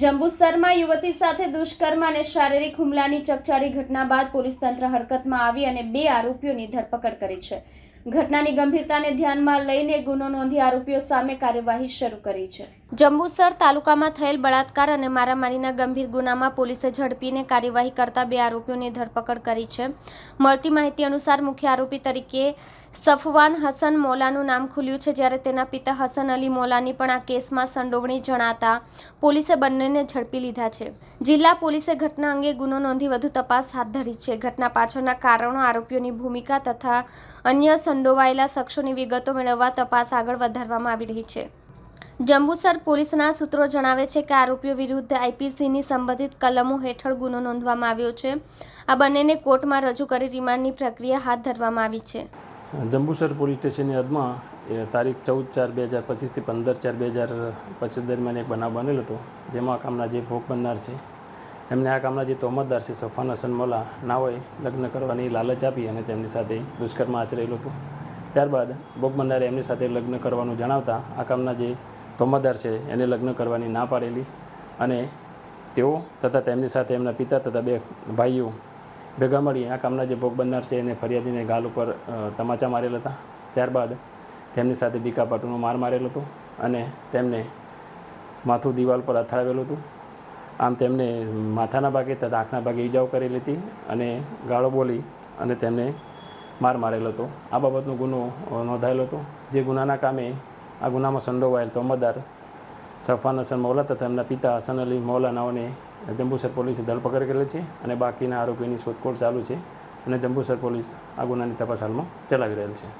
જંબુસરમાં યુવતી સાથે દુષ્કર્મ અને શારીરિક હુમલાની ચકચારી ઘટના બાદ પોલીસ તંત્ર હરકતમાં આવી અને બે આરોપીઓની ધરપકડ કરી છે. ઘટનાની ગંભીરતાને ધ્યાનમાં લઈને ગુનો નોંધી આરોપીઓ સામે કાર્યવાહી શરૂ કરી છે. જંબુસર તાલુકામાં થયેલ બળાત્કાર અને મારામારીના ગંભીર ગુનામાં પોલીસે ઝડપીને કાર્યવાહી કરતા બે આરોપીઓની ધરપકડ કરી છે. મળતી માહિતી અનુસાર મુખ્ય આરોપી તરીકે સફવાન હસન મોલાનું નામ ખુલ્યું છે, જ્યારે તેના પિતા હસન અલી મોલાની પણ આ કેસમાં સંડોવણી જણાતા પોલીસે બંનેને ઝડપી લીધા છે. જિલ્લા પોલીસે ઘટના અંગે ગુનો નોંધી વધુ તપાસ હાથ ધરી છે. ઘટના પાછળના કારણો, આરોપીઓની ભૂમિકા તથા અન્ય સંડોવાયેલા શખ્સોની વિગતો મેળવવા તપાસ આગળ વધારવામાં આવી રહી છે. જંબુસર પોલીસના સૂત્રો જણાવે છે કે આરોપીઓ વિરુદ્ધ આઈપીસીની સંબંધિત કલમો હેઠળ ગુનો નોંધવામાં આવ્યો છે. આ બંનેને કોર્ટમાં રજૂ કરી રિમાન્ડની પ્રક્રિયા હાથ ધરવામાં આવી છે. જંબુસર પોલીસ સ્ટેશનની હદમાં તારીખ ચૌદ ચાર બે હજાર પચીસથી પંદર ચાર બે હજાર પચીસ દરમિયાન એક બનાવ બનેલો હતો, જેમાં કામના જે ભોગ બનનાર છે, એમને આ કામના જે તોમતદાર છે, સફાન હસન મોલા, ના હોય, લગ્ન કરવાની લાલચ આપી અને તેમની સાથે દુષ્કર્મ આચરેલું હતું. ત્યારબાદ ભોગ બનનારે એમની સાથે લગ્ન કરવાનું જણાવતા આ કામના જે તોમતદાર છે, એને લગ્ન કરવાની ના પાડેલી અને તેઓ તથા તેમની સાથે એમના પિતા તથા બે ભાઈઓ ભેગા મળી આ કામના જે ભોગ બનનાર છે, એને ફરિયાદીને ગાલ ઉપર તમાચા મારેલા હતા. ત્યારબાદ તેમની સાથે ડીકા પાટુનો માર મારેલો હતો અને તેમને માથું દિવાલ પર અથડાવેલું હતું. આમ તેમને માથાના ભાગે તથા આંખના ભાગે ઈજાઓ કરેલી હતી અને ગાળો બોલી અને તેમને માર મારેલો હતો. આ બાબતનો ગુનો નોંધાયેલો હતો. જે ગુનાના કામે આ ગુનામાં સંડોવાયેલ તોમતદાર સફાન હસન મૌલા તથા એમના પિતા હસન અલી મૌલા નાઓને જંબુસર પોલીસે ધરપકડ કરેલી છે અને બાકીના આરોપીની શોધખોળ ચાલુ છે અને જંબુસર પોલીસ આ ગુનાની તપાસ હાલમાં ચલાવી રહેલ છે.